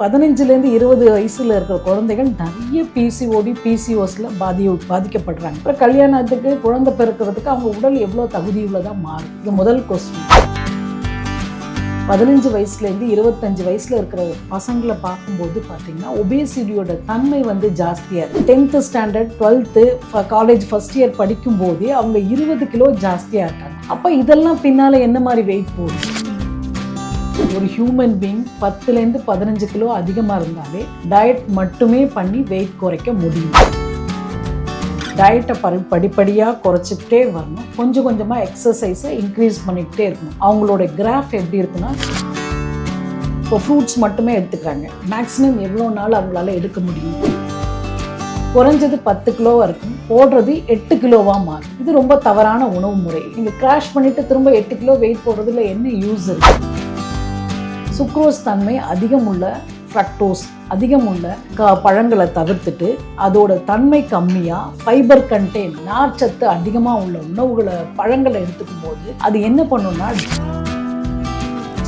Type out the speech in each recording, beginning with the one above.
பதினஞ்சுலேருந்து இருபது வயசில் இருக்கிற குழந்தைகள் நிறைய பிசிஓடி பிசிஓஸில் பாதி பாதிக்கப்படுறாங்க. அப்புறம் கல்யாணத்துக்கு குழந்தை பிறக்கிறதுக்கு அவங்க உடல் எவ்வளோ தகுதியுள்ளதாக மாறும். இது முதல் கொஸ்டின் பதினஞ்சு வயசுலேருந்து இருபத்தஞ்சு வயசில் இருக்கிற பசங்களை பார்க்கும்போது பார்த்தீங்கன்னா ஒபேசிட்டியோட தன்மை வந்து ஜாஸ்தியாக இருக்குது tenth standard twelfth college first year படிக்கும்போதே அவங்க இருபது கிலோ ஜாஸ்தியாக இருக்காங்க. அப்போ இதெல்லாம் பின்னால் என்ன மாதிரி வெயிட் போகுது? ஒரு ஹியூமன் பீங் பத்துலேருந்து பதினஞ்சு கிலோ அதிகமாக இருந்தாலே டயட் மட்டுமே பண்ணி வெயிட் குறைக்க முடியும். டயட்டை பரி படிப்படியாக குறைச்சிக்கிட்டே வரணும். கொஞ்சம் கொஞ்சமாக எக்ஸசைஸை இன்க்ரீஸ் பண்ணிக்கிட்டே இருக்கணும். அவங்களோட கிராஃப் எப்படி இருக்குன்னா இப்போ ஃப்ரூட்ஸ் மட்டுமே எடுத்துக்கிறாங்க. மேக்ஸிமம் எவ்வளோ நாள் அவங்களால எடுக்க முடியும்? குறைஞ்சது பத்து கிலோவாக இருக்கும் போடுறது எட்டு கிலோவாக மாறும். இது ரொம்ப தவறான உணவு முறை. நீங்கள் கிராஷ் பண்ணிவிட்டு திரும்ப எட்டு கிலோ வெயிட் போடுறதுல என்ன யூஸ் இருக்குது சுக்ரோஸ் தன்மை அதிகம் உள்ள ஃப்ரக்டோஸ் அதிகம் உள்ள க பழங்களை தவிர்த்துட்டு அதோட தன்மை கம்மியாக ஃபைபர் கண்டெயின் நார்ச்சத்து அதிகமாக உள்ள உணவுகளை பழங்களை எடுத்துக்கும் போது அது என்ன பண்ணுன்னா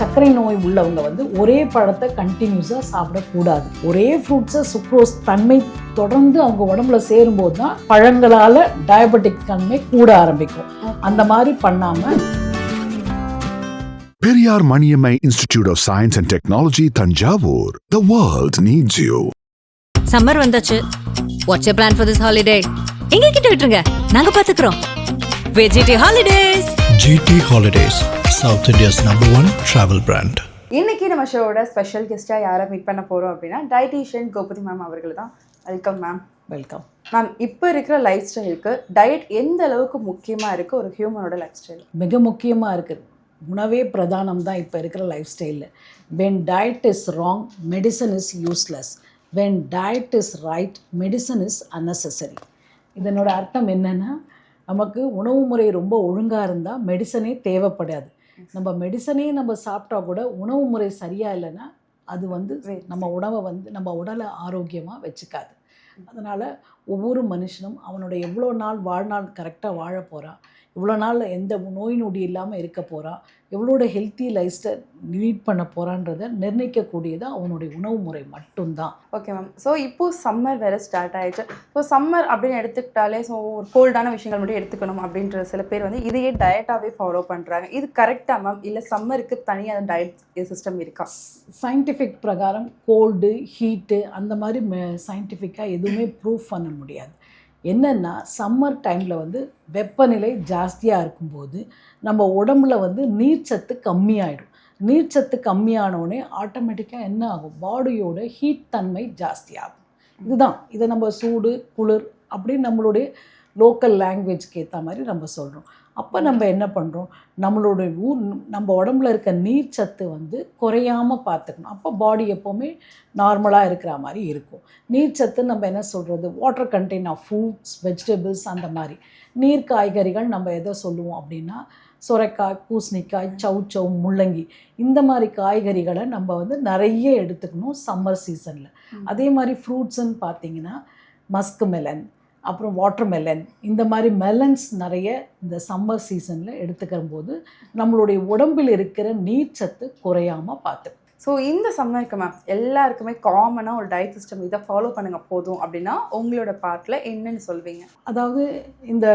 சர்க்கரை நோய் உள்ளவங்க வந்து ஒரே பழத்தை கண்டினியூஸாக சாப்பிடக்கூடாது. ஒரே ஃப்ரூட்ஸை சுக்ரோஸ் தன்மை தொடர்ந்து அவங்க உடம்புல சேரும்போது தான் பழங்களால் டயபெட்டிக் தன்மை கூட ஆரம்பிக்கும். அந்த மாதிரி பண்ணாமல் Periyar Maniammai Institute of Science and Technology, Tanjavur. The world needs you. Summer வந்தாச்சு. What's you plan for this holiday எங்க கிட்ட விட்டுருங்க. நாங்க பாத்துக்கிறோம். வெஜிடி holidays GT Holidays, South India's number one travel brand. இன்னைக்கு நம்ம ஷோவோட ஸ்பெஷல் கெஸ்ட்டாக யாரை மீட் பண்ண போகிறோம் அப்படின்னா டயட்டீஷியன் கோபதி மேம் அவர்கள் தான். வெல்கம் மேம் வெல்கம் மேம் இப்போ இருக்கிற லைஃப் ஸ்டைலுக்கு டயட் எந்த அளவுக்கு முக்கியமாக இருக்குது ஒரு ஹியூமனோட லைஃப் ஸ்டைல் மிக முக்கியமாக இருக்குது உணவே பிரதானம் தான் இப்போ இருக்கிற லைஃப் ஸ்டைலில் when diet is wrong medicine is useless when diet is right medicine is unnecessary. இதனோட அர்த்தம் என்னென்னா நமக்கு உணவு முறை ரொம்ப ஒழுங்காக இருந்தால் மெடிசனே தேவைப்படாது. நம்ம மெடிசனே நம்ம சாப்பிட்டா கூட உணவு முறை சரியாக இல்லைன்னா அது வந்து நம்ம உணவை வந்து நம்ம உடலை ஆரோக்கியமாக வச்சுக்காது. அதனால் ஒவ்வொரு மனுஷனும் அவனோட எவ்வளோ நாள் வாழ்நாள் கரெக்டாக வாழ போகிறான் இவ்வளோ நாள் எந்த நோய் நொடி இல்லாமல் இருக்க போகிறான் எவ்வளோட ஹெல்த்தி லைஃப் ஸ்டைல் லீட் பண்ண போகிறான்றதை நிர்ணயிக்கக்கூடியது அவனுடைய உணவு முறை மட்டும்தான். ஓகே மேம் ஸோ இப்போ சம்மர் வேறு ஸ்டார்ட் ஆயிடுச்சு. ஸோ சம்மர் அப்படின்னு எடுத்துக்கிட்டாலே ஸோ ஒரு கோல்டான விஷயங்கள் மட்டும் எடுத்துக்கணும் அப்படின்ற சில பேர் வந்து இதையே டயட்டாகவே ஃபாலோ பண்ணுறாங்க இது கரெக்டாக மேம் இல்லை சம்மருக்கு தனியாக டயட் சிஸ்டம் இருக்கா? சயின்டிஃபிக் பிரகாரம் கோல்டு ஹீட்டு அந்த மாதிரி சயின்டிஃபிக்காக எதுவுமே ப்ரூஃப் பண்ண முடியாது. என்னென்னா சம்மர் டைமில் வந்து வெப்பநிலை ஜாஸ்தியாக இருக்கும்போது நம்ம உடம்புல வந்து நீர்ச்சத்து கம்மியாயிடும். நீர்ச்சத்து கம்மியானோடனே ஆட்டோமேட்டிக்காக என்ன ஆகும்? பாடியோட ஹீட் தன்மை ஜாஸ்தியாகும். இதுதான். இதை நம்ம சூடு குளிர் அப்படின்னு நம்மளுடைய லோக்கல் லாங்குவேஜ்க்கு ஏற்ற மாதிரி நம்ம சொல்கிறோம் அப்போ நம்ம என்ன பண்ணுறோம் நம்மளுடைய ஊர் நம்ம உடம்புல இருக்க நீர் சத்து வந்து குறையாமல் பார்த்துக்கணும். அப்போ பாடி எப்போவுமே நார்மலாக இருக்கிற மாதிரி இருக்கும். நீர் சத்து நம்ம என்ன சொல்கிறது water content of fruits vegetables அந்த மாதிரி. நீர் காய்கறிகள் நம்ம எதை சொல்லுவோம் அப்படின்னா சுரைக்காய் பூசணிக்காய் சௌச்சௌ முள்ளங்கி இந்த மாதிரி காய்கறிகளை நம்ம வந்து நிறைய எடுத்துக்கணும் சம்மர் சீசனில் அதே மாதிரி ஃப்ரூட்ஸுன்னு பார்த்தீங்கன்னா மஸ்க் மெலன் அப்புறம் வாட்டர் மெலன் இந்த மாதிரி மெலன்ஸ் நிறைய இந்த சம்மர் சீசனில் எடுத்துக்கிற போது நம்மளுடைய உடம்பில் இருக்கிற நீர்ச்சத்து குறையாமல் பார்த்துக்கணும். ஸோ இந்த சம்மருக்கு மேம் எல்லாருக்குமே காமனாக ஒரு டயட் சிஸ்டம் இதை ஃபாலோ பண்ணுங்க போதும் அப்படின்னா உங்களோட பார்ட்டில் என்னன்னு சொல்வீங்க? அதாவது இந்த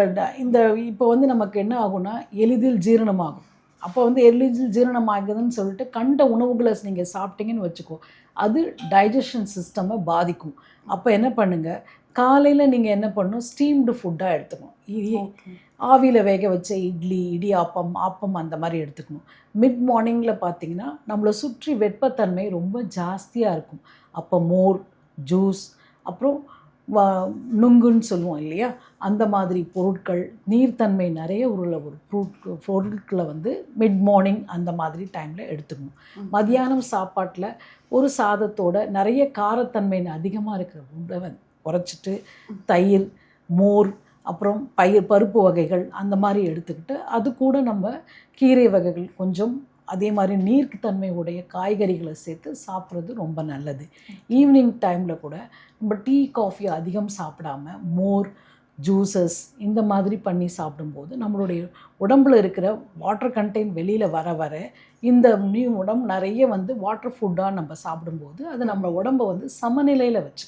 இந்த இப்போ வந்து நமக்கு என்ன ஆகும்னா எளிதில் ஜீரணமாகும். அப்போ வந்து எளிதில் ஜீரணமாகுதுன்னு சொல்லிட்டு கண்ட உணவுகளை நீங்கள் சாப்பிட்டீங்கன்னு வச்சுக்கோ அது டைஜஷன் சிஸ்டமை பாதிக்கும். அப்போ என்ன பண்ணுங்க காலையில் நீங்கள் என்ன பண்ணணும்? ஸ்டீம்டு ஃபுட்டாக எடுத்துக்கணும். ஆவியில் வேக வச்ச இட்லி இடியாப்பம் ஆப்பம் அந்த மாதிரி எடுத்துக்கணும். மிட் மார்னிங்கில் பார்த்தீங்கன்னா நம்மளை சுற்றி வெப்பத்தன்மை ரொம்ப ஜாஸ்தியாக இருக்கும். அப்போ மோர் ஜூஸ் அப்புறம் நுங்குன்னு சொல்லுவோம் இல்லையா? அந்த மாதிரி பொருட்கள் நீர்த்தன்மை நிறைய உள்ள ஒரு பொருட்களை வந்து மிட் மார்னிங் அந்த மாதிரி டைமில் எடுத்துக்கணும். மதியானம் சாப்பாட்டில் ஒரு சாதத்தோட நிறைய காரத்தன்மை அதிகமாக இருக்கிற உணவை குறைச்சிட்டு தயிர் மோர் அப்புறம் பயிர் பருப்பு வகைகள் அந்த மாதிரி எடுத்துக்கிட்டு அது கூட நம்ம கீரை வகைகள் கொஞ்சம் அதே மாதிரி நீர்த்தன்மை உடைய காய்கறிகளை சேர்த்து சாப்பிட்றது ரொம்ப நல்லது. ஈவினிங் டைமில் கூட நம்ம டீ காஃபி அதிகம் சாப்பிடாம மோர் ஜூஸஸ் இந்த மாதிரி பண்ணி சாப்பிடும்போது நம்மளுடைய உடம்புல இருக்கிற வாட்டர் கண்டெய்ன் வெளியில் வர வர இந்த நியூ உடம்பு நிறைய வந்து வாட்டர் ஃபுட்டாக நம்ம சாப்பிடும்போது அது நம்ம உடம்பை வந்து சமநிலையில் வச்சு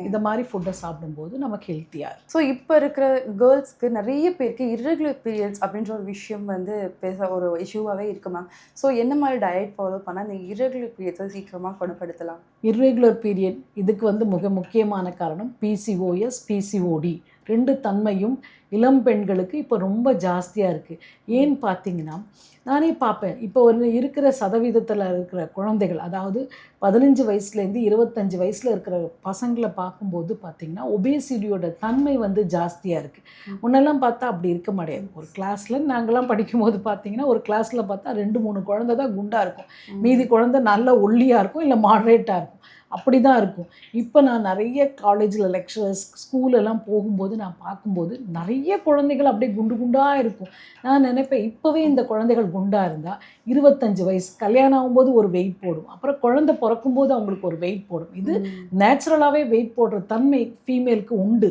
இந்த மாதிரி ஃபுட்டை சாப்பிடும்போது நமக்கு ஹெல்த்தியாக ஸோ இப்போ இருக்கிற கேர்ள்ஸ்க்கு நிறைய பேருக்கு irregular பீரியட்ஸ் அப்படின்ற ஒரு விஷயம் வந்து பேச ஒரு இஷ்யூவாகவே இருக்கு மேம் ஸோ என்ன மாதிரி டயட் ஃபாலோ பண்ணால் இந்த irregular பீரியட்ஸை சீக்கிரமாக குணப்படுத்தலாம்? இர்ரெகுலர் பீரியட் இதுக்கு வந்து மிக முக்கியமான காரணம் பிசிஓஎஸ் பிசிஓடி ரெண்டு தன்மையும் இளம் பெண்களுக்கு இப்போ ரொம்ப ஜாஸ்தியாக இருக்குது ஏன்னு பார்த்தீங்கன்னா நானே பார்ப்பேன் இப்போ ஒரு இருக்கிற சதவீதத்தில் இருக்கிற குழந்தைகள் அதாவது பதினஞ்சு வயசுலேருந்து இருபத்தஞ்சு வயசில் இருக்கிற பசங்களை பார்க்கும்போது பார்த்தீங்கன்னா ஒபேசிட்டியோட தன்மை வந்து ஜாஸ்தியாக இருக்குது முன்னெல்லாம் பார்த்தா அப்படி இருக்க முடியாது ஒரு கிளாஸில் நாங்கள்லாம் படிக்கும்போது பார்த்தீங்கன்னா ஒரு கிளாஸில் பார்த்தா ரெண்டு மூணு குழந்தை தான் குண்டாக இருக்கும். மீதி குழந்தை நல்ல ஒல்லியாக இருக்கும் இல்லை மாட்ரேட்டாக இருக்கும். அப்படி தான் இருக்கும். இப்போ நான் நிறைய காலேஜில் லெக்சரர்ஸ் ஸ்கூலெல்லாம் போகும்போது நான் பார்க்கும்போது நிறைய குழந்தைகள் அப்படியே குண்டு குண்டாக இருக்கும். நான் நினைப்பேன் இப்போவே இந்த குழந்தைகள் குண்டாக இருந்தால் இருபத்தஞ்சு வயசு கல்யாணம் ஆகும்போது ஒரு வெயிட் போடும். அப்புறம் குழந்தை பிறக்கும்போது அவங்களுக்கு ஒரு வெயிட் போடும். இது நேச்சுரலாகவே வெயிட் போடுற தன்மை ஃபீமேலுக்கு உண்டு.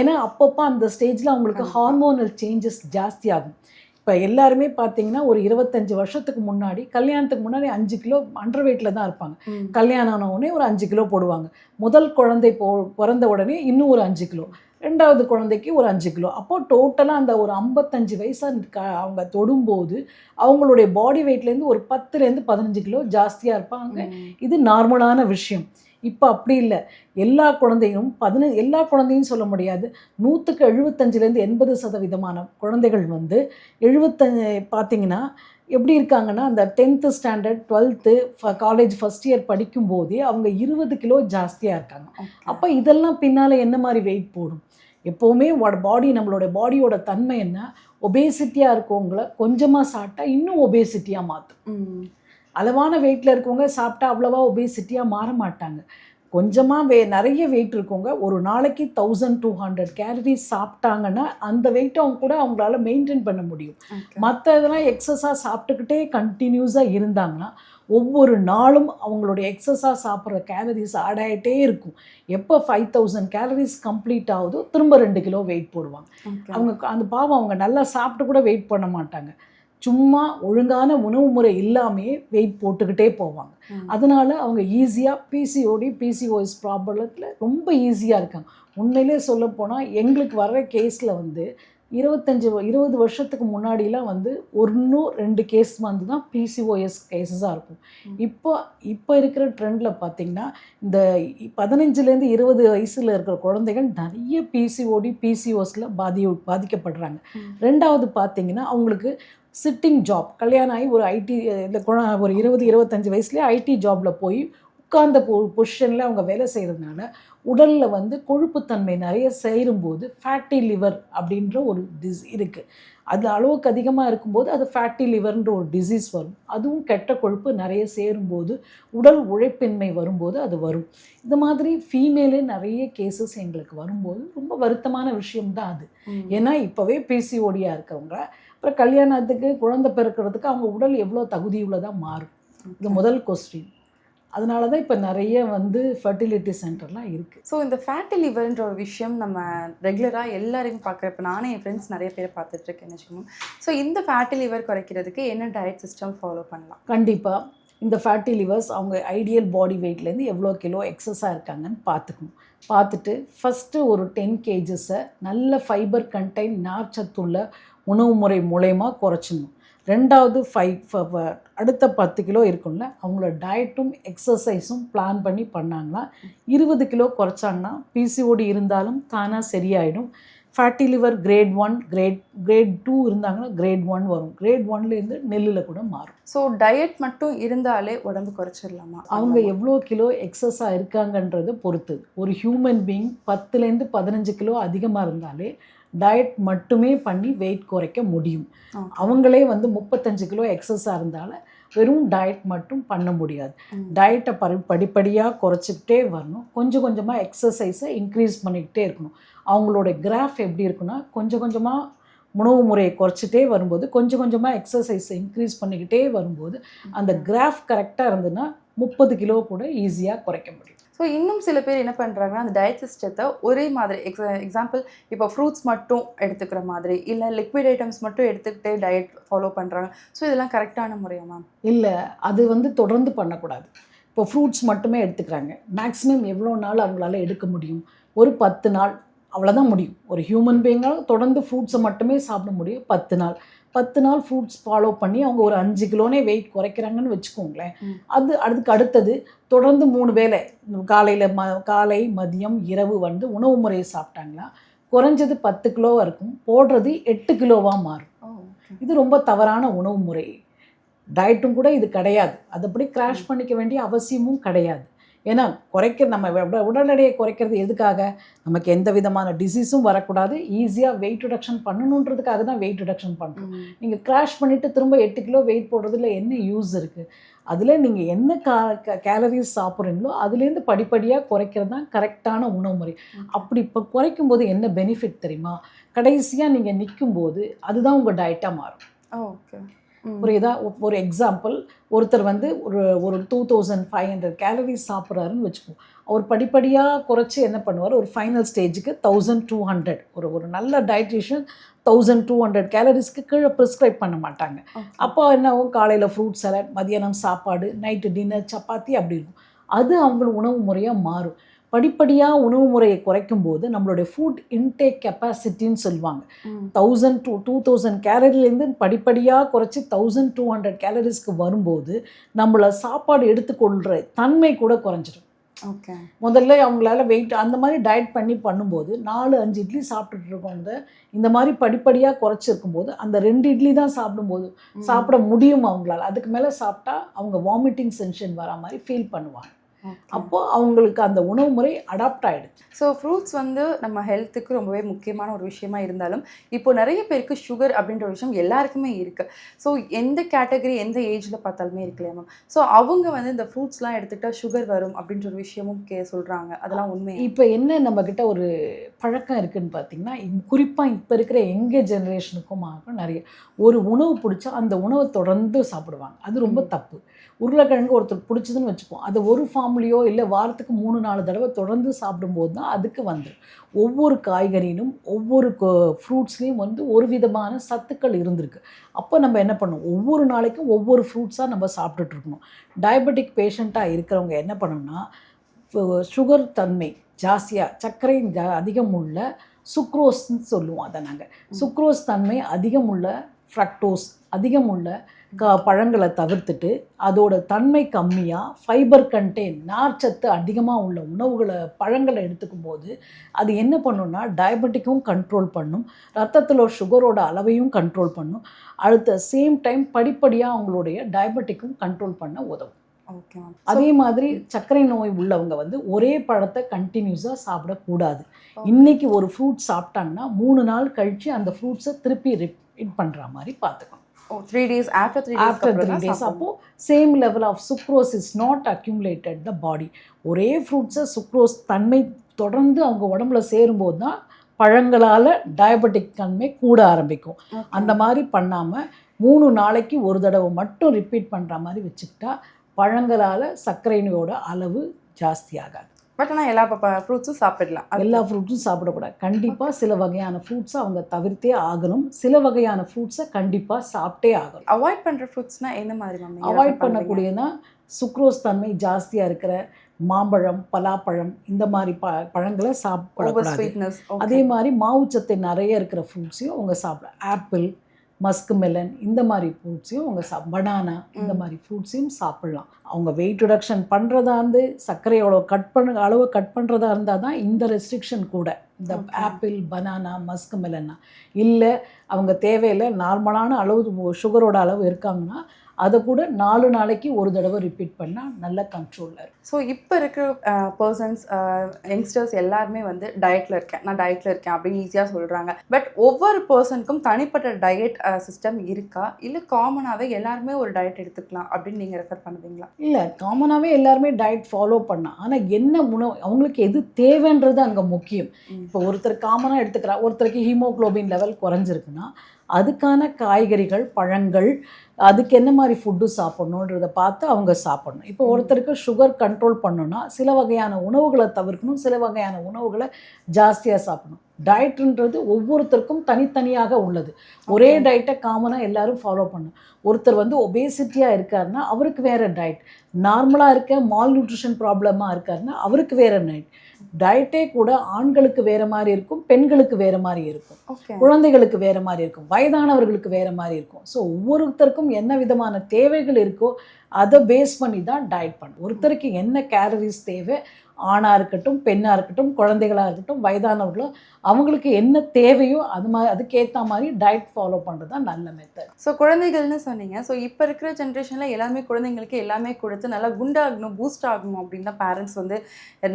ஏன்னா அப்பப்போ அந்த ஸ்டேஜில் அவங்களுக்கு ஹார்மோனல் சேஞ்சஸ் ஜாஸ்தி ஆகும் இப்போ எல்லாருமே பார்த்தீங்கன்னா ஒரு இருபத்தஞ்சு வருஷத்துக்கு முன்னாடி கல்யாணத்துக்கு முன்னாடி அஞ்சு கிலோ அண்டர் வெயிட்டில் தான் இருப்பாங்க. கல்யாணம் ஆன உடனே ஒரு அஞ்சு கிலோ போடுவாங்க. முதல் குழந்தை போ பிறந்த உடனே இன்னும் ஒரு அஞ்சு கிலோ. ரெண்டாவது குழந்தைக்கு ஒரு அஞ்சு கிலோ. அப்போது டோட்டலாக அந்த ஒரு ஐம்பத்தஞ்சு வயசாக க அவங்க தொடும்போது அவங்களுடைய பாடி வெயிட்லேருந்து ஒரு பத்துலேருந்து பதினஞ்சு கிலோ ஜாஸ்தியாக இருப்பாங்க. இது நார்மலான விஷயம். இப்போ அப்படி இல்லை. எல்லா குழந்தையும் பதின எல்லா குழந்தையும் சொல்ல முடியாது. நூற்றுக்கு எழுபத்தஞ்சிலேருந்து எண்பது சதவீதமான குழந்தைகள் வந்து எழுபத்தஞ்சு பார்த்தீங்கன்னா எப்படி இருக்காங்கன்னா அந்த tenth standard twelfth college first year படிக்கும்போதே அவங்க இருபது கிலோ ஜாஸ்தியாக இருக்காங்க. அப்போ இதெல்லாம் பின்னால் என்ன மாதிரி வெயிட் போடும்? எப்போவுமே பாடி நம்மளோட பாடியோட தன்மை என்ன? ஒபேசிட்டியாக இருக்கவங்கள கொஞ்சமாக சாப்பிட்டா இன்னும் ஒபேசிட்டியாக மாற்றும் அளவான வெயிட்டில் இருக்கவங்க சாப்பிட்டா அவ்வளோவா ஒபேசிட்டியாக மாற மாட்டாங்க. கொஞ்சமாக வே நிறைய வெயிட் இருக்கவங்க ஒரு நாளைக்கு தௌசண்ட் டூ ஹண்ட்ரட் கேலரிஸ் சாப்பிட்டாங்கன்னா அந்த வெயிட்டை அவங்க கூட அவங்களால மெயின்டைன் பண்ண முடியும். மற்ற இதெல்லாம் எக்ஸஸாக சாப்பிட்டுக்கிட்டே கண்டினியூஸாக இருந்தாங்கன்னா ஒவ்வொரு நாளும் அவங்களுடைய எக்ஸஸாக சாப்பிட்ற கேலரிஸ் ஆட் ஆகிட்டே இருக்கும். எப்போ ஃபைவ் தௌசண்ட் கேலரிஸ் கம்ப்ளீட் ஆகுதோ திரும்ப ரெண்டு கிலோ வெயிட் போடுவாங்க. அவங்க அந்த பாவம் அவங்க நல்லா சாப்பிட்டு கூட வெயிட் பண்ண மாட்டாங்க. சும்மா ஒழுங்கான உணவு முறை இல்லாமையே வெயிட் போட்டுக்கிட்டே போவாங்க. அதனால அவங்க ஈஸியாக பிசிஓடி பிசிஓஎஸ் ப்ராப்ளத்தில் ரொம்ப ஈஸியாக இருக்காங்க. உண்மையிலே சொல்ல போனால் எங்களுக்கு வர்ற கேஸில் வந்து இருபத்தஞ்சி இருபது வருஷத்துக்கு முன்னாடிலாம் வந்து ஒன்றும் ரெண்டு கேஸ் வந்து தான் பிசிஓஎஸ் கேஸஸாக இருக்கும். இப்போ இப்போ இருக்கிற ட்ரெண்டில் பார்த்திங்கன்னா இந்த பதினஞ்சுலேருந்து இருபது வயசில் இருக்கிற குழந்தைகள் நிறைய பிசிஓடி பிசிஓஸில் பாதி பாதிக்கப்படுறாங்க. ரெண்டாவது பார்த்திங்கன்னா அவங்களுக்கு சிட்டிங் ஜாப் கல்யாணம் ஆகி ஒரு ஐடி இந்த குழ ஒரு இருபது இருபத்தஞ்சி வயசுலேயே ஐடி ஜாபில் போய் உட்கார்ந்த பொ பொசிஷனில் அவங்க வேலை செய்கிறதுனால உடலில் வந்து கொழுப்புத்தன்மை நிறைய சேரும்போது ஃபேட்டி லிவர் அப்படின்ற ஒரு டிஸ் இருக்குது அது அளவுக்கு அதிகமாக இருக்கும்போது அது ஃபேட்டி லிவர்ன்ற ஒரு டிசீஸ் வரும். அதுவும் கெட்ட கொழுப்பு நிறைய சேரும்போது உடல் உழைப்பின்மை வரும்போது அது வரும். இந்த மாதிரி ஃபீமேலே நிறைய கேசஸ் எங்களுக்கு வரும்போது ரொம்ப வருத்தமான விஷயம்தான் அது. ஏன்னா இப்போவே பிசிஓடியாக இருக்கவங்க அப்புறம் கல்யாணத்துக்கு குழந்தை பிறக்கிறதுக்கு அவங்க உடல் எவ்வளோ தகுதியுள்ளதாக மாறும். இது முதல் கொஸ்டின் அதனால தான் இப்போ நிறைய வந்து ஃபர்டிலிட்டி சென்டர்லாம் இருக்குது ஸோ இந்த ஃபேட்டி லிவர்ன்ற ஒரு விஷயம் நம்ம ரெகுலராக எல்லாரையும் பார்க்குறப்ப நானே என் ஃப்ரெண்ட்ஸ் நிறைய பேரை பார்த்துட்ருக்கேன்னு வச்சுக்கோங்க ஸோ இந்த ஃபேட்டி லிவர் குறைக்கிறதுக்கு என்ன டயட் சிஸ்டம் ஃபாலோ பண்ணலாம்? கண்டிப்பாக இந்த ஃபேட்டி லிவர்ஸ் அவங்க ஐடியல் பாடி வெயிட்லேருந்து எவ்வளோ கிலோ எக்ஸஸாக இருக்காங்கன்னு பார்த்துக்கணும். பார்த்துட்டு ஃபஸ்ட்டு ஒரு டென் கேஜஸை நல்ல ஃபைபர் கண்டெய்ன் நார்ச்சத்துள்ள உணவு முறை மூலயமா குறைச்சிடணும். ரெண்டாவது ஃபைவ் அடுத்த பத்து கிலோ இருக்கும்ல அவங்கள டயட்டும் எக்ஸசைஸும் பிளான் பண்ணி பண்ணாங்கன்னா இருபது கிலோ குறைச்சாங்கன்னா பிசிஓடி இருந்தாலும் தானாக சரியாயிடும். Fatty liver grade one grade grade two இருந்தாங்கன்னா கிரேட் ஒன் வரும். கிரேட் ஒன்லேருந்து நெல்லில் கூட மாறும். ஸோ டயட் மட்டும் இருந்தாலே உடம்பு குறைச்சிடலாமா? அவங்க எவ்வளோ கிலோ எக்ஸஸாக இருக்காங்கன்றதை பொறுத்தது ஒரு ஹியூமன் பீயிங் பத்துலேருந்து பதினஞ்சு கிலோ அதிகமாக இருந்தாலே டயட் மட்டுமே பண்ணி வெயிட் குறைக்க முடியும். அவங்களே வந்து முப்பத்தஞ்சு கிலோ எக்ஸஸாக இருந்தால வெறும் டயட் மட்டும் பண்ண முடியாது. டயட்டை பரி படிப்படியாக குறைச்சிக்கிட்டே வரணும். கொஞ்சம் கொஞ்சமாக எக்ஸசைஸை இன்க்ரீஸ் பண்ணிக்கிட்டே இருக்கணும். அவங்களோட கிராஃப் எப்படி இருக்குன்னா கொஞ்சம் கொஞ்சமாக உணவு முறையை குறைச்சிட்டே வரும்போது கொஞ்சம் கொஞ்சமாக எக்ஸசைஸை இன்க்ரீஸ் பண்ணிக்கிட்டே வரும்போது அந்த கிராஃப் கரெக்டாக இருந்ததுன்னா முப்பது கிலோ கூட ஈஸியாக குறைக்க முடியும். ஸோ இன்னும் சில பேர் என்ன பண்ணுறாங்கன்னா அந்த டயட் சிஸ்டத்தை ஒரே மாதிரி எக்ஸா எக்ஸாம்பிள் இப்போ ஃப்ரூட்ஸ் மட்டும் எடுத்துக்கிற மாதிரி இல்லை லிக்விட் ஐட்டம்ஸ் மட்டும் எடுத்துக்கிட்டே டயட் ஃபாலோ பண்ணுறாங்க ஸோ இதெல்லாம் கரெக்டான முறையா மேம் இல்லை அது வந்து தொடர்ந்து பண்ணக்கூடாது. இப்போ ஃப்ரூட்ஸ் மட்டுமே எடுத்துக்கிறாங்க. மேக்ஸிமம் எவ்வளோ நாள் அவங்களால எடுக்க முடியும்? ஒரு பத்து நாள் அவ்வளோதான் முடியும். ஒரு ஹியூமன் பீயிங்கால் தொடர்ந்து ஃப்ரூட்ஸை மட்டுமே சாப்பிட முடியும். பத்து நாள். பத்து நாள் ஃப்ரூட்ஸ் ஃபாலோ பண்ணி அவங்க ஒரு அஞ்சு கிலோனே வெயிட் குறைக்கிறாங்கன்னு வச்சுக்கோங்களேன். அது அதுக்கு அடுத்தது தொடர்ந்து மூணு வேளை காலையில் ம காலை மதியம் இரவு வந்து உணவு முறையை சாப்பிட்டாங்கன்னா குறைஞ்சது பத்து கிலோவாக இருக்கும். போடுறது எட்டு கிலோவாக மாறும். இது ரொம்ப தவறான உணவு முறை. டயட்டும் கூட இது கிடையாது. அது அப்படி கிராஷ் பண்ணிக்க வேண்டிய அவசியமும் கிடையாது. ஏன்னா குறைக்க நம்ம உட- உடல் எடையை குறைக்கிறது எதுக்காக? நமக்கு எந்த விதமான டிசீஸும் வரக்கூடாது. ஈஸியாக வெயிட் ரிடக்ஷன் பண்ணணுன்றதுக்காக தான் வெயிட் ரிடக்ஷன் பண்ணுறோம் நீங்கள் கிராஷ் பண்ணிவிட்டு திரும்ப எட்டு கிலோ வெயிட் போடுறதுல என்ன யூஸ் இருக்குது அதில் நீங்கள் என்ன கா கேலரிஸ் சாப்பிட்றீங்களோ அதுலேருந்து படிப்படியாக குறைக்கிறது தான் கரெக்டான உணவு முறை. அப்படி இப்போ குறைக்கும் போது என்ன பெனிஃபிட் தெரியுமா? கடைசியாக நீங்கள் நிற்கும்போது அதுதான் உங்கள் டயட்டாக மாறும். ஓகே புரியுதா? ஒரு எக்ஸாம்பிள் ஒருத்தர் வந்து ஒரு ஒரு two thousand five hundred calories சாப்பிட்றாருன்னு வச்சுக்கோ. அவர் படிப்படியாக குறைச்சி என்ன பண்ணுவார்? ஒரு ஃபைனல் ஸ்டேஜுக்கு தௌசண்ட் டூ ஹண்ட்ரட் ஒரு ஒரு நல்ல டயட்ரிஷியன் தௌசண்ட் டூ ஹண்ட்ரட் கேலரிஸ்க்கு கீழே ப்ரிஸ்கிரைப் பண்ண மாட்டாங்க. அப்போ என்னவும் காலையில் ஃப்ரூட் சலாட் மதியானம் சாப்பாடு நைட்டு டின்னர் சப்பாத்தி அப்படி இருக்கும். அது அவங்கள உணவு முறையாக மாறும். படிப்படியாக உணவு முறையை குறைக்கும் போது நம்மளுடைய ஃபுட் இன்டேக் கெப்பாசிட்டின்னு சொல்லுவாங்க. தௌசண்ட் டூ டூ தௌசண்ட் கேலரிலேருந்து படிப்படியாக குறைச்சி தௌசண்ட் டூ ஹண்ட்ரட் கேலரிஸ்க்கு வரும்போது நம்மள சாப்பாடு எடுத்துக்கொள்கிற தன்மை கூட குறைஞ்சிடும். ஓகே. முதல்ல அவங்களால வெயிட் அந்த மாதிரி டயட் பண்ணி பண்ணும்போது நாலு அஞ்சு இட்லி சாப்பிட்டுட்டு இருக்கவங்க இந்த மாதிரி படிப்படியாக குறைச்சிருக்கும் போது அந்த ரெண்டு இட்லி தான் சாப்பிடும்போது சாப்பிட முடியும் அவங்களால. அதுக்கு மேலே சாப்பிட்டா அவங்க வாமிட்டிங் சென்ஷன் வர மாதிரி ஃபீல் பண்ணுவாங்க. அப்போ அவங்களுக்கு அந்த உணவு முறை அடாப்ட் ஆகிடுச்சு ஸோ ஃப்ரூட்ஸ் வந்து நம்ம ஹெல்த்துக்கு ரொம்பவே முக்கியமான ஒரு விஷயமா இருந்தாலும் இப்போ நிறைய பேருக்கு சுகர் அப்படின்ற ஒரு விஷயம் எல்லாருக்குமே இருக்கு. ஸோ எந்த கேட்டகரி எந்த ஏஜில் பார்த்தாலுமே இருக்கு இல்லையா மேம் ஸோ அவங்க வந்து இந்த ஃப்ரூட்ஸ்லாம் எடுத்துக்கிட்டா சுகர் வரும் அப்படின்ற ஒரு விஷயமும் கே சொல்கிறாங்க அதெல்லாம் உண்மை இப்போ என்ன நம்மக்கிட்ட ஒரு பழக்கம் இருக்குன்னு பார்த்தீங்கன்னா குறிப்பாக இப்போ இருக்கிற எங்க ஜெனரேஷனுக்கும் ஆகும் நிறைய ஒரு உணவு பிடிச்சா அந்த உணவை தொடர்ந்து சாப்பிடுவாங்க. அது ரொம்ப தப்பு. உருளைக்கிழங்கு ஒருத்தர் பிடிச்சதுன்னு வச்சுப்போம் அது ஒரு ஃபார்ம்லேயோ இல்லை வாரத்துக்கு மூணு நாலு தடவை தொடர்ந்து சாப்பிடும்போது தான் அதுக்கு வந்துடும் ஒவ்வொரு காய்கறியிலும் ஒவ்வொரு ஃப்ரூட்ஸ்லேயும் வந்து ஒரு விதமான சத்துக்கள் இருந்திருக்கு. அப்போ நம்ம என்ன பண்ணணும் ஒவ்வொரு நாளைக்கும் ஒவ்வொரு ஃப்ரூட்ஸாக நம்ம சாப்பிட்டுட்டு இருக்கணும். டயபெட்டிக் பேஷண்ட்டாக இருக்கிறவங்க என்ன பண்ணணும்னா சுகர் தன்மை ஜாஸ்தியாக சர்க்கரை ஜா- அதிகம் உள்ள சுக்ரோஸ்ன்னு சொல்லுவோம் அதை நாங்கள் சுக்ரோஸ் தன்மை அதிகம் உள்ள ஃப்ரக்டோஸ் அதிகம் உள்ள க பழங்களை தவிர்த்துட்டு அதோட தன்மை கம்மியாக ஃபைபர் கண்டெயின் நார்ச்சத்து அதிகமாக உள்ள உணவுகளை பழங்களை எடுத்துக்கும் போது அது என்ன பண்ணும்னா டயபெட்டிக்கும் கண்ட்ரோல் பண்ணும். ரத்தத்தில் சுகரோட அளவையும் கண்ட்ரோல் பண்ணும். அடுத்த சேம் டைம் படிப்படியாக அவங்களுடைய டயபெட்டிக்கும் கண்ட்ரோல் பண்ண உதவும். ஓகே அதே மாதிரி சர்க்கரை நோய் உள்ளவங்க வந்து ஒரே பழத்தை கண்டினியூஸாக சாப்பிடக்கூடாது. இன்னைக்கு ஒரு ஃப்ரூட் சாப்பிட்டாங்கன்னா மூணு நாள் கழித்து அந்த ஃப்ரூட்ஸை திருப்பி ரிப்பீட் பண்ணுற மாதிரி பார்த்துக்கணும் three days after three after three days அப்போது same level of sucrose is not accumulated the body ஒரே ஃப்ரூட்ஸை சுக்ரோஸ் தன்மை தொடர்ந்து அவங்க உடம்புல சேரும்போது தான் பழங்களால் டயபெட்டிக் தன்மை கூட ஆரம்பிக்கும். அந்த மாதிரி பண்ணாமல் மூணு நாளைக்கு ஒரு தடவை மட்டும் ரிப்பீட் பண்ணுற மாதிரி வச்சுக்கிட்டா பழங்களால் சர்க்கரை நோயோட அளவு ஜாஸ்தி ஆகாது. பட் ஆனால் எல்லா ஃப்ரூட்ஸும் சாப்பிடலாம். எல்லா ஃப்ரூட்ஸும் சாப்பிடக்கூடாது. கண்டிப்பாக சில வகையான ஃப்ரூட்ஸை அவங்க தவிர்த்தே ஆகணும். சில வகையான ஃப்ரூட்ஸை கண்டிப்பாக சாப்பிட்டே ஆகணும். அவாய்ட் பண்ணுற ஃப்ரூட்ஸ்னால் என்ன மாதிரி மேம் அவாய்ட் பண்ணக்கூடியனா சுக்ரோஸ் தன்மை ஜாஸ்தியாக இருக்கிற மாம்பழம் பலாப்பழம் இந்த மாதிரி ப பழங்களை சாப்பிடக்கூடாது. அதே மாதிரி மாவுச்சத்து நிறைய இருக்கிற ஃப்ரூட்ஸையும் அவங்க சாப்பிடலாம் ஆப்பிள் மஸ்க் மெலன் இந்த மாதிரி ஃப்ரூட்ஸையும் அவங்க பனானா இந்த மாதிரி ஃப்ரூட்ஸையும் சாப்பிடலாம். அவங்க வெயிட் ரிடக்ஷன் பண்ணுறதா இருந்து சர்க்கரையோட கட் பண்ண அளவு கட் பண்ணுறதா இருந்தால் தான் இந்த ரெஸ்ட்ரிக்ஷன் கூட. இந்த ஆப்பிள் பனானா மஸ்க் மெலன்னா இல்லை அவங்க தேவையில்லை நார்மலான அளவு சுகரோட அளவு இருக்காங்கன்னா அதை கூட நாலு நாளைக்கு ஒரு தடவை ரிப்பீட் பண்ணால் நல்ல கண்ட்ரோலில் இருக்கும் ஸோ இப்போ இருக்கிற பர்சன்ஸ் யங்ஸ்டர்ஸ் எல்லாருமே வந்து டயட்டில் இருக்கேன். நான் டயட்டில் இருக்கேன் அப்படின்னு ஈஸியாக சொல்கிறாங்க பட் ஒவ்வொரு பர்சனுக்கும் தனிப்பட்ட டயட் சிஸ்டம் இருக்கா? இல்லை காமனாகவே எல்லாருமே ஒரு டயட் எடுத்துக்கலாம் அப்படின்னு நீங்கள் ரெஃபர் பண்ணுவீங்களா? இல்லை காமனாகவே எல்லாருமே டயட் ஃபாலோ பண்ணலாம் ஆனால் என்ன உணவு அவங்களுக்கு எது தேவைன்றது அங்கே முக்கியம். இப்போ ஒருத்தர் காமனாக எடுத்துக்கிறா ஒருத்தருக்கு ஹீமோகுளோபின் லெவல் குறைஞ்சிருக்குன்னா அதுக்கான காய்கறிகள் பழங்கள் அதுக்கு என்ன மாதிரி ஃபுட்டு சாப்பிட்ணுன்றதை பார்த்து அவங்க சாப்பிடணும். இப்போ ஒருத்தருக்கு சுகர் கண்ட்ரோல் பண்ணணும்னா சில வகையான உணவுகளை தவிர்க்கணும் சில வகையான உணவுகளை ஜாஸ்தியாக சாப்பிடணும். டயட்ன்றது ஒவ்வொருத்தருக்கும் தனித்தனியாக உள்ளது. ஒரே டயட்டை காமனாக எல்லாரும் ஃபாலோ பண்ணணும். ஒருத்தர் வந்து ஒபேசிட்டியாக இருக்காருன்னா அவருக்கு வேறு டயட் நார்மலாக இருக்க மால் நியூட்ரிஷன் ப்ராப்ளமாக இருக்காருன்னா அவருக்கு வேறு டயட் டயட்டே கூட ஆண்களுக்கு வேறு மாதிரி இருக்கும் பெண்களுக்கு வேறு மாதிரி இருக்கும். குழந்தைகளுக்கு வேறு மாதிரி இருக்கும் வயதானவர்களுக்கு வேறு மாதிரி இருக்கும். ஸோ ஒவ்வொருத்தருக்கும் என்ன விதமான தேவைகள் இருக்கோ அதை பேஸ் பண்ணி தான் டயட் பண்ணும் ஒருத்தருக்கு என்ன கேலரிஸ் தேவை? ஆணாக இருக்கட்டும் பெண்ணாக இருக்கட்டும் குழந்தைகளாக இருக்கட்டும் வயதானவர்களோ அவங்களுக்கு என்ன தேவையோ அது மாதிரி அதுக்கேற்ற மாதிரி டயட் ஃபாலோ பண்ணுறது தான் நல்ல மெத்தட் ஸோ குழந்தைகள்னு சொன்னீங்க. ஸோ இப்போ இருக்கிற ஜென்ரேஷனில் எல்லாமே குழந்தைங்களுக்கு எல்லாமே கொடுத்து நல்லா குண்டாகணும் பூஸ்ட் ஆகணும் அப்படின்னு தான் பேரண்ட்ஸ் வந்து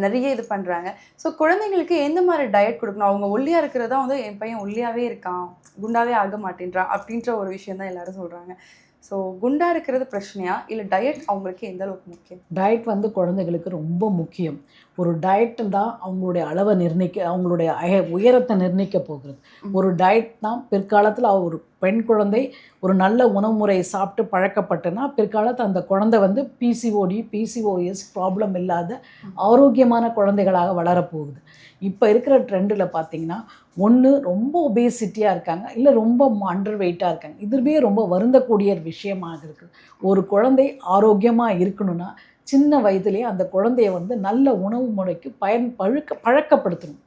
நிறைய இது பண்ணுறாங்க ஸோ குழந்தைங்களுக்கு எந்த மாதிரி டயட் கொடுக்கணும்? அவங்க ஒல்லியாக இருக்கிறதா வந்து என் பையன் ஒல்லியாகவே இருக்கான் குண்டாவே ஆக மாட்டேன்றான் அப்படின்ற ஒரு விஷயம் தான் எல்லாரும் சொல்கிறாங்க ஸோ குண்டா இருக்கிறது பிரச்சனையா? இல்லை டயட் அவங்களுக்கு எந்த அளவுக்கு முக்கியம்? டயட் வந்து குழந்தைகளுக்கு ரொம்ப முக்கியம். ஒரு டயட் தான் அவங்களுடைய அளவை நிர்ணயிக்க அவங்களுடைய அய உயரத்தை நிர்ணயிக்க போகிறது. ஒரு டயட் தான் பிற்காலத்தில் ஒரு பெண் குழந்தை ஒரு நல்ல உணவு முறையை சாப்பிட்டு பழக்கப்பட்டனா பிற்காலத்தில் அந்த குழந்தை வந்து பிசிஓடி பிசிஓஎஸ் ப்ராப்ளம் இல்லாத ஆரோக்கியமான குழந்தைகளாக வளரப்போகுது. இப்போ இருக்கிற ட்ரெண்டில் பார்த்தீங்கன்னா ஒன்று ரொம்ப ஒபேசிட்டியாக இருக்காங்க இல்லை ரொம்ப அண்டர் வெயிட்டாக இருக்காங்க. இதுவே ரொம்ப வருந்தக்கூடிய ஒரு விஷயமாக இருக்குது ஒரு குழந்தை ஆரோக்கியமாக இருக்கணும்னா சின்ன வயதிலேயே அந்த குழந்தைய வந்து நல்ல உணவு முறைக்கு பயன் பழக்க பழக்கப்படுத்தணும்.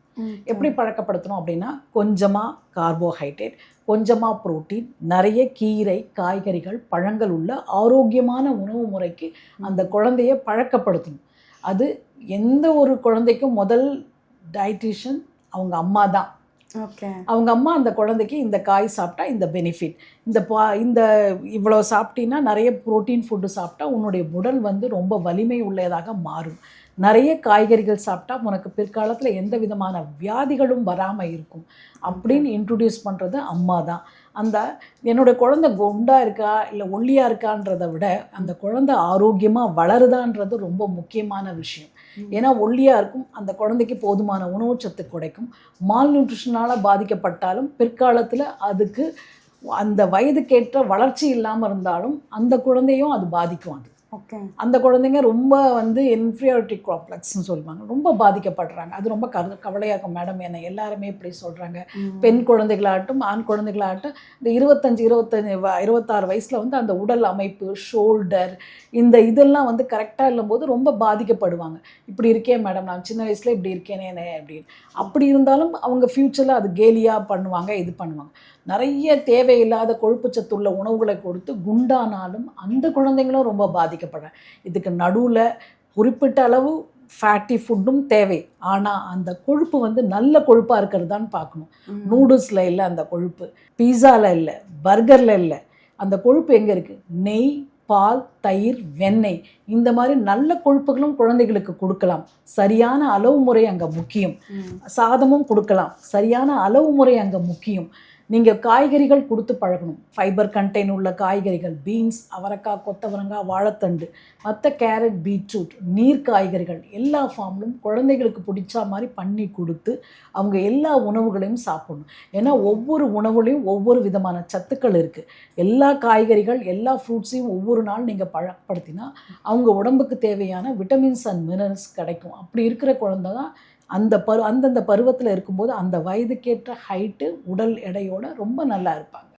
எப்படி பழக்கப்படுத்தணும் அப்படின்னா கொஞ்சமாக கார்போஹைட்ரேட் கொஞ்சமாக புரோட்டீன் நிறைய கீரை காய்கறிகள் பழங்கள் உள்ள ஆரோக்கியமான உணவு முறைக்கு அந்த குழந்தைய பழக்கப்படுத்தணும். அது எந்த ஒரு குழந்தைக்கும் முதல் டயட்டிஷியன் அவங்க அம்மா தான். ஓகே. அவங்க அம்மா அந்த குழந்தைக்கு இந்த காய் சாப்பிட்டா இந்த பெனிஃபிட் இந்த பா இந்த இவ்வளோ சாப்பிட்டீங்கன்னா நிறைய புரோட்டீன் ஃபுட்டு சாப்பிட்டா உன்னுடைய உடல் வந்து ரொம்ப வலிமை உள்ளதாக மாறும். நிறைய காய்கறிகள் சாப்பிட்டா உனக்கு பிற்காலத்தில் எந்த விதமான வியாதிகளும் வராமல் இருக்கும். அப்படின்னு இன்ட்ரடியூஸ் பண்ணுறது அம்மா தான் அந்த என்னோட குழந்தை குண்டா இருக்கா இல்லை ஒல்லியாக இருக்கான்றதை விட அந்த குழந்தை ஆரோக்கியமாக வளருதான்றது ரொம்ப முக்கியமான விஷயம். ஏன்னா ஒல்லியாக இருக்கும் அந்த குழந்தைக்கு போதுமான உணவுச்சத்து கிடைக்கும். மால் நியூட்ரிஷனால் பாதிக்கப்பட்டாலும் பிற்காலத்தில் அதுக்கு அந்த வயதுக்கேற்ற வளர்ச்சி இல்லாமல் இருந்தாலும் அந்த குழந்தையும் அது பாதிக்கும் அது. அந்த குழந்தைங்க ரொம்ப வந்து இன்ஃபீரியாரிட்டி காம்ப்ளெக்ஸ்னு சொல்லுவாங்க. ரொம்ப பாதிக்கப்படுறாங்க. அது ரொம்ப கரு கவலையாக இருக்கும் மேடம் என்னை எல்லாருமே இப்படி சொல்கிறாங்க பெண் குழந்தைகளாகட்டும் ஆண் குழந்தைகளாகட்டும் இந்த இருபத்தஞ்சி இருபத்தஞ்சி இருபத்தாறு வயசில் வந்து அந்த உடல் அமைப்பு ஷோல்டர் இந்த இதெல்லாம் வந்து கரெக்டாக இல்லும்போது ரொம்ப பாதிக்கப்படுவாங்க. இப்படி இருக்கேன் மேடம் நான் சின்ன வயசில் இப்படி இருக்கேனே அப்படின்னு. அப்படி இருந்தாலும் அவங்க ஃப்யூச்சரில் அது கேலியாக பண்ணுவாங்க இது பண்ணுவாங்க. நிறைய தேவையில்லாத கொழுப்புச்சத்துள்ள உணவுகளை கொடுத்து குண்டானாலும் அந்த குழந்தைங்களும் ரொம்ப பாதிக்கப்படுறாங்க. இதுக்கு நடுவில் குறிப்பிட்ட அளவு ஃபேட்டி ஃபுட்டும் தேவை. ஆனால் அந்த கொழுப்பு வந்து நல்ல கொழுப்பாக இருக்கிறதான்னு பார்க்கணும். நூடுல்ஸில் இல்லை அந்த கொழுப்பு. பீஸாவில் இல்லை பர்கரில் இல்லை. அந்த கொழுப்பு எங்கே இருக்குது நெய் பால் தயிர் வெண்ணெய். இந்த மாதிரி நல்ல கொழுப்புகளும் குழந்தைகளுக்கு கொடுக்கலாம். சரியான அளவு முறை அங்கே முக்கியம். சாதமும் கொடுக்கலாம். சரியான அளவு முறை அங்கே முக்கியம். நீங்கள் காய்கறிகள் கொடுத்து பழகணும். ஃபைபர் கண்டெய்ன் உள்ள காய்கறிகள் பீன்ஸ் அவரைக்காய் கொத்தவரங்காய் வாழைத்தண்டு மற்ற கேரட் பீட்ரூட் நீர் காய்கறிகள் எல்லா ஃபார்ம்லும் குழந்தைகளுக்கு பிடிச்ச மாதிரி பண்ணி கொடுத்து அவங்க எல்லா உணவுகளையும் சாப்பிடணும். ஏன்னா ஒவ்வொரு உணவுலையும் ஒவ்வொரு விதமான சத்துக்கள் இருக்குது எல்லா காய்கறிகள் எல்லா ஃப்ரூட்ஸையும் ஒவ்வொரு நாள் நீங்கள் பழப்படுத்தினா அவங்க உடம்புக்கு தேவையான விட்டமின்ஸ் அண்ட் மினரல்ஸ் கிடைக்கும். அப்படி இருக்கிற குழந்தை தான் அந்த பரு அந்தந்த பருவத்தில் இருக்கும்போது அந்த வயதுக்கேற்ற ஹைட்டு உடல் எடையோடு ரொம்ப நல்லா இருப்பாங்க.